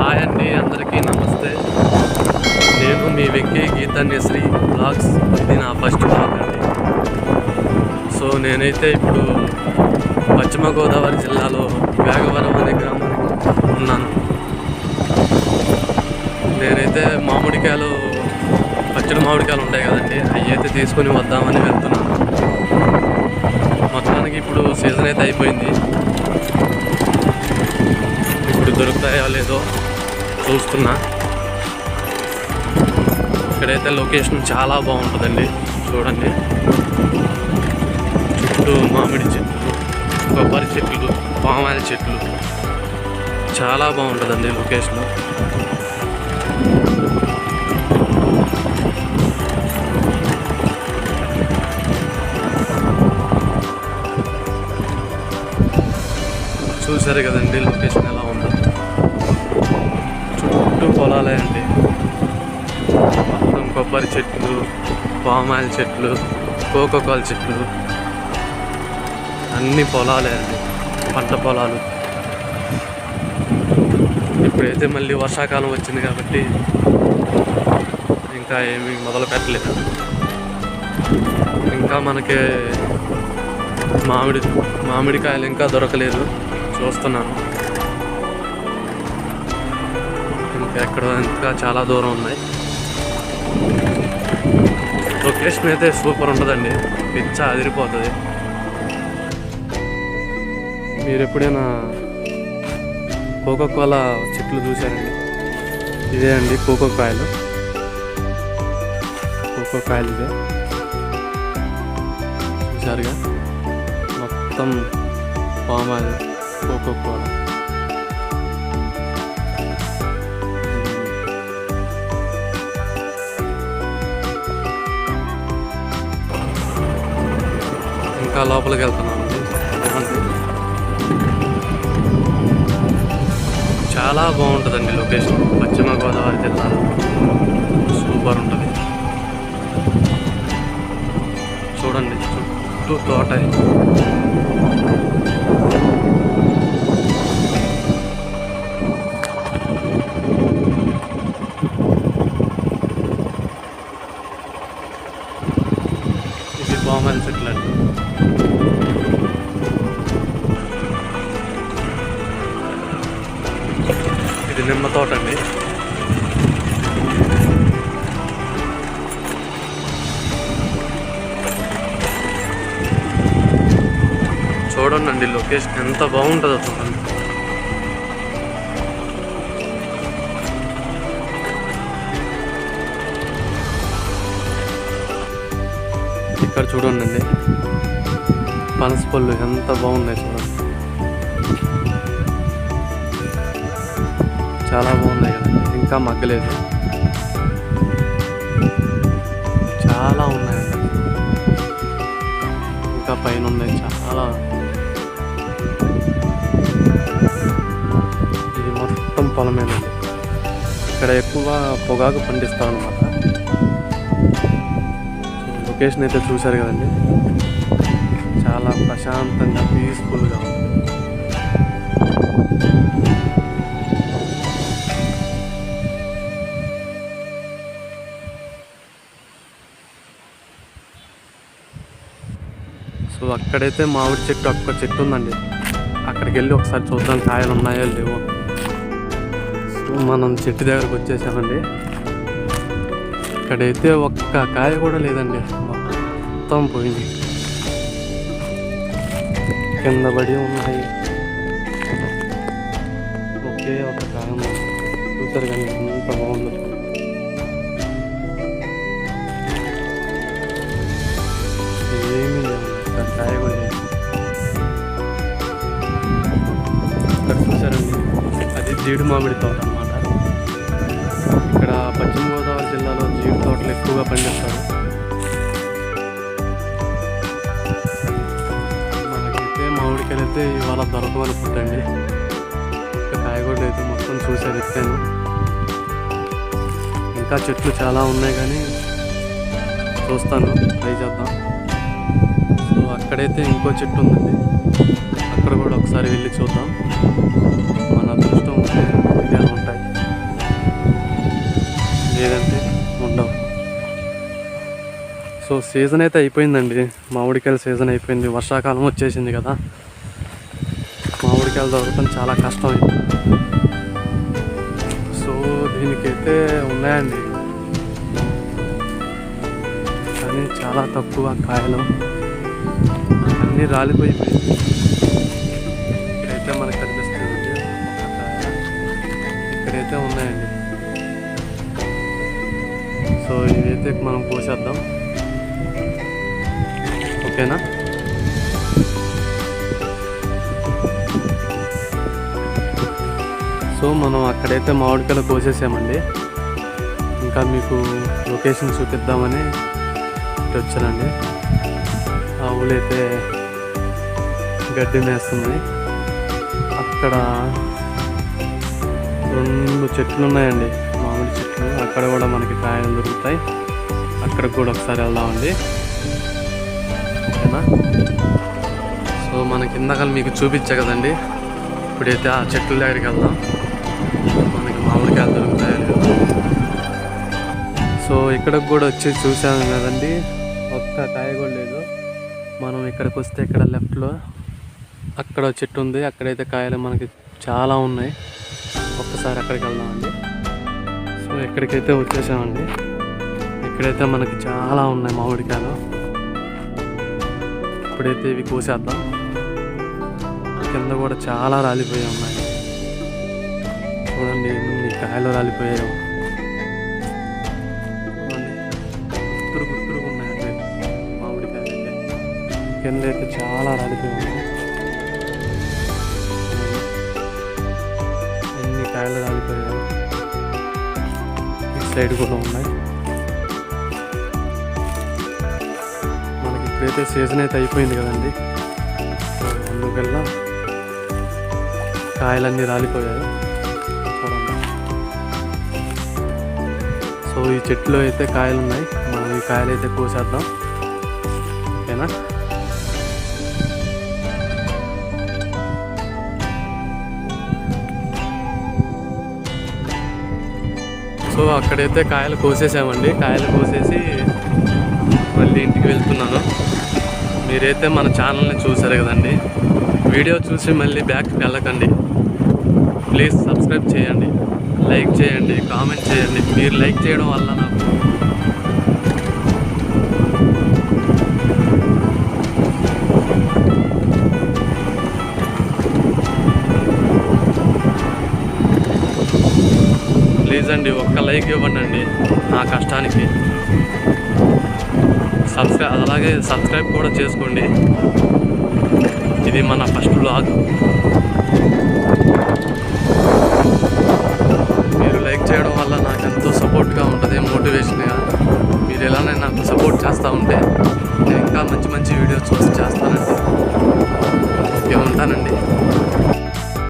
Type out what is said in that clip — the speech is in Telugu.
హాయ్ అండి అందరికీ నమస్తే. నేను మీ వెంకీ గీతాన్యశ్రీ బ్లాగ్స్ ఇది నా ఫస్ట్ బ్లాగ్ అండి. సో నేనైతే ఇప్పుడు పశ్చిమ గోదావరి జిల్లాలో వేగవరం అనే గ్రామం ఉన్నాను. నేనైతే మామిడికాయలు పచ్చడి మామిడికాయలు ఉంటాయి కదండి అవి అయితే తీసుకొని వద్దామని వెళ్తున్నాను. మొత్తానికి ఇప్పుడు సీజన్ అయితే అయిపోయింది. ఇప్పుడు దొరుకుతాయో లేదో చూస్తున్నా. ఇక్కడైతే లొకేషన్ చాలా బాగుంటుందండి చూడండి. చుట్టూ మామిడి చెట్లు కొబ్బరి చెట్లు పామాయిల చెట్లు. చాలా బాగుంటుందండి లొకేషన్ చూసారు కదండి లొకేషన్ పొలాలే అండి మొత్తం కొబ్బరి చెట్లు పామాయిల్ చెట్లు కోకోకాల చెట్లు. అన్ని పొలాలే అండి పంట పొలాలు. ఇప్పుడైతే మళ్ళీ వర్షాకాలం వచ్చింది కాబట్టి ఇంకా ఏమీ మొదలు పెట్టలేదు. ఇంకా మనకి మామిడి మామిడికాయలు ఇంకా దొరకలేదు. చూస్తున్నాను. ఇక్కడ ఎక్కడ ఇంకా చాలా దూరం ఉన్నాయి. లొకేషన్ అయితే సూపర్ ఉంటుందండి. పిచ్చ అదిరిపోతుంది. మీరు ఎప్పుడైనా కోకో కోలా చెట్లు చూసారండి ఇదే అండి కోకో కాయలు కోకో కాయలు ఇదే. చూసారుగా మొత్తం పామాయిల్ కోకో కోలా ఇంకా లోపలికి వెళ్తున్నాను. చాలా బాగుంటుందండి లొకేషన్. పశ్చిమ గోదావరి జిల్లా. సూపర్ ఉంటుంది. చూడండి చుట్టూ తోట ఇది నిమ్మ తోట అండి. చూడండి లొకేషన్ ఎంత బాగుంటుందో చూడండి. ఇక్కడ చూడండి పనస పళ్ళు ఎంత బాగున్నాయి చూడండి చాలా బాగున్నాయి కదా. ఇంకా మగ్గలేదు. చాలా ఉన్నాయండి ఇంకా పైన ఉన్నాయి. చాలా. ఇది మొత్తం పొలమేనండి ఇక్కడ ఎక్కువ పొగాకు పండిస్తాం అనమాట లొకేషన్ అయితే చూశారు కదండి. చాలా ప్రశాంతంగా పీస్ఫుల్గా ఉంది. సో అక్కడైతే మామిడి చెట్టు ఒక్క చెట్టు ఉందండి. అక్కడికి వెళ్ళి ఒకసారి చూద్దాం కాయలు ఉన్నాయో లేవో. సో మనం చెట్టు దగ్గరకు వచ్చేసామండి. ఇక్కడైతే ఒక్క కాయ కూడా లేదండి. మొత్తం పోయింది. కింద పడి ఉన్నాయి. ఒకే ఒక కారణం. చూసారు కానీ ఎంత బాగుంది. ఏమీ కాయ కూడా లేదు. ఇక్కడ చూసారండి అది జీడి మామిడి తోట అన్నమాట. ఇక్కడ పశ్చిమ గోదావరి జిల్లాలో జీడి తోటలు ఎక్కువగా పండిస్తారు. కాయలు అయితే ఇవాళ దొరకమనుకుంటండి కాయగూడలు అయితే మొత్తం చూసే చెప్పాను. ఇంకా చెట్లు చాలా ఉన్నాయి కానీ చూస్తాను ట్రై చేద్దాం. సో అక్కడైతే ఇంకో చెట్టు ఉందండి. అక్కడ కూడా ఒకసారి వెళ్ళి చూద్దాం. మన అదృష్టం ఉంటే ఉంటాయి. లేదంటే ఉండవు. సో సీజన్ అయితే అయిపోయిందండి. మామిడికాయల సీజన్ అయిపోయింది. వర్షాకాలం వచ్చేసింది కదా. మామిడికాయలు దొరకడం చాలా కష్టం సో దీనికైతే ఉన్నాయండి. కానీ చాలా తక్కువ కాయలు. అన్నీ రాలిపోయిపోయి ఇక్కడైతే మనకు కనిపిస్తుంది ఇక్కడైతే ఉన్నాయండి. సో ఇదైతే మనం కోసేద్దాం. ఓకేనా? సో మనం అక్కడైతే మామిడికాయలు కోసేసామండి. ఇంకా మీకు లొకేషన్ చూపిద్దామని వచ్చానండి. ఆవులైతే గడ్డి మేస్తుంది. అక్కడ రెండు చెట్లు ఉన్నాయండి మామిడి చెట్లు. అక్కడ కూడా మనకి కాయలు దొరుకుతాయి. అక్కడ కూడా ఒకసారి వెళ్దామండి. ఓకేనా? సో మనకి ఇందాక మీకు చూపించా కదండి. ఇప్పుడైతే ఆ చెట్ల దగ్గరికి వెళ్దాం. ఇక్కడికి కూడా వచ్చి చూసాను కదండి. ఒక్క కాయ కూడా లేదు. మనం ఇక్కడికి వస్తే ఇక్కడ లెఫ్ట్లో అక్కడ చెట్టు ఉంది. అక్కడైతే కాయలు మనకి చాలా ఉన్నాయి. ఒక్కసారి అక్కడికి వెళ్దామండి. సో ఇక్కడికైతే వచ్చేసామండి. ఇక్కడైతే మనకి చాలా ఉన్నాయి మామిడికాయలు. ఇప్పుడైతే ఇవి కోసేద్దాం. కింద కూడా చాలా రాలిపోయి ఉన్నాయి. చూడండి ఎన్ని కాయలు రాలిపోయాయో. కింద అయితే చాలా రాలిపోయి ఉన్నాయి ఎన్ని కాయలు రాలిపోయాయి ఇటు సైడ్ కూడా ఉన్నాయి. మనకి ఇప్పుడైతే సీజన్ అయితే అయిపోయింది కదండి. అందుకల్లా కాయలన్నీ రాలిపోయాయి. చూడండి సో ఈ చెట్టులో అయితే కాయలు ఉన్నాయి మనం ఈ కాయలు అయితే కోసేద్దాం. ఓకేనా? సో అక్కడైతే కాయలు కోసేసామండి. కాయలు కోసేసి మళ్ళీ ఇంటికి వెళ్తున్నాను. మీరైతే మన ఛానల్ని చూసారు కదండి. వీడియో చూసి మళ్ళీ బ్యాక్కి వెళ్ళకండి. ప్లీజ్ సబ్స్క్రైబ్ చేయండి. లైక్ చేయండి. కామెంట్ చేయండి. మీరు లైక్ చేయడం వల్ల నాకు ప్లీజ్ అండి ఒక్క లైక్ ఇవ్వండి అండి నా కష్టానికి. సబ్స్క్రైబ్ అలాగే సబ్స్క్రైబ్ కూడా చేసుకోండి. ఇది మన ఫస్ట్ బ్లాగ్ మీరు లైక్ చేయడం వల్ల నాకు ఎంతో సపోర్ట్గా ఉంటుంది మోటివేషన్గా మీరు ఎలానే నాకు సపోర్ట్ చేస్తూ ఉంటే నేను ఇంకా మంచి మంచి వీడియోస్ చూసి చేస్తానండి. ఓకే ఉంటానండి.